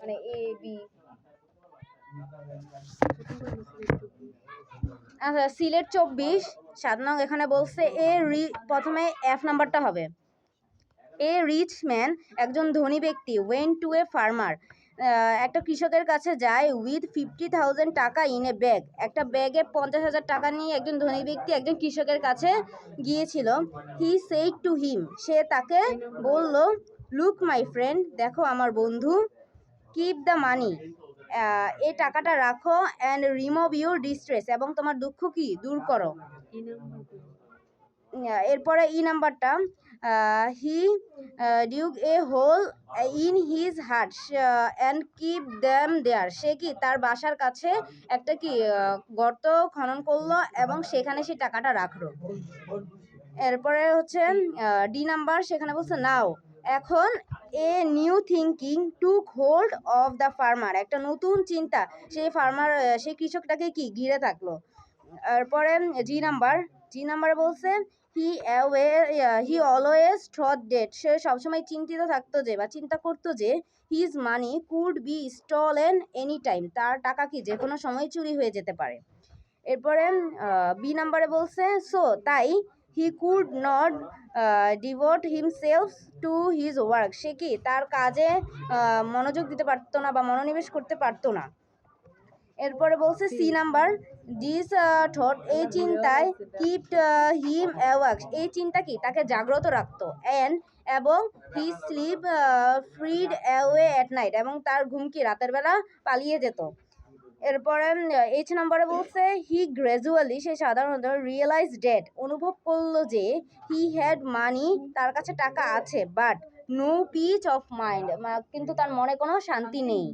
মানে আচ্ছা সিলেট চব্বিশ, সাত নং এখানে বলছে এ রি, প্রথমে এফ নাম্বারটা হবে। এ রিচ ম্যান একজন ধনী ব্যক্তি ওয়েন টু এ ফার্মার একটা কৃষকের কাছে যায় উইথ ফিফটি থাউজেন্ড টাকা ইন এ ব্যাগ একটা ব্যাগে পঞ্চাশ হাজার টাকা নিয়ে একজন ধনী ব্যক্তি একজন কৃষকের কাছে গিয়েছিল। হি সেইড টু হিম সে তাকে বলল লুক মাই ফ্রেন্ড দেখো আমার বন্ধু কিপ দ্য মানি এই টাকাটা রাখো অ্যান্ড রিমুভ ইউর ডিস্ট্রেস এবং তোমার দুঃখ কি? দূর করো। এরপরে ই নাম্বারটা he dug a hole in his heart and keep them there সে কি তার বাসার কাছে একটা কি গর্ত খনন করল এবং সেখানে সে টাকাটা রাখল। এরপরে হচ্ছে ডি নাম্বার সেখানে বলছে নাও এখন a new thinking took hold of the farmer একটা নতুন চিন্তা। সেই ফার্মার সেই কৃষকটাকে কি? ঘিরে থাকল। এরপরে জি নাম্বার জি নাম্বারে বলছে হি অ্যাওয়ে হি অলওয়েজ থ্রট ডেট সে সবসময় চিন্তিত থাকতো যে, বা চিন্তা করতো যে his money could be stolen any time তার টাকা কি যে কোনো সময় চুরি হয়ে যেতে পারে। এরপরে বি নাম্বারে বলছে সো তাই he could not devote himself to his work সে কি? তার কাজে মনোযোগ দিতে পারতো না বা মনোনিবেশ করতে পারতো না। এরপরে বলছে, সি নাম্বার দিস থট এই চিন্তায় কিপ হিম অ্যাওয়াক এই চিন্তা কি? তাকে জাগ্রত রাখতো। অ্যান্ড এবং he sleep freed away at night এবং তার ঘুম কি? রাতের বেলা পালিয়ে যেত। এরপরে এইচ নাম্বারে বলছে হি গ্র্যাজুয়ালি সে সাধারণত রিয়েলাইজ ডেট অনুভব করল যে হি হ্যাড মানি তার কাছে টাকা আছে but no peace of mind কিন্তু তার মনে কোনো শান্তি নেই।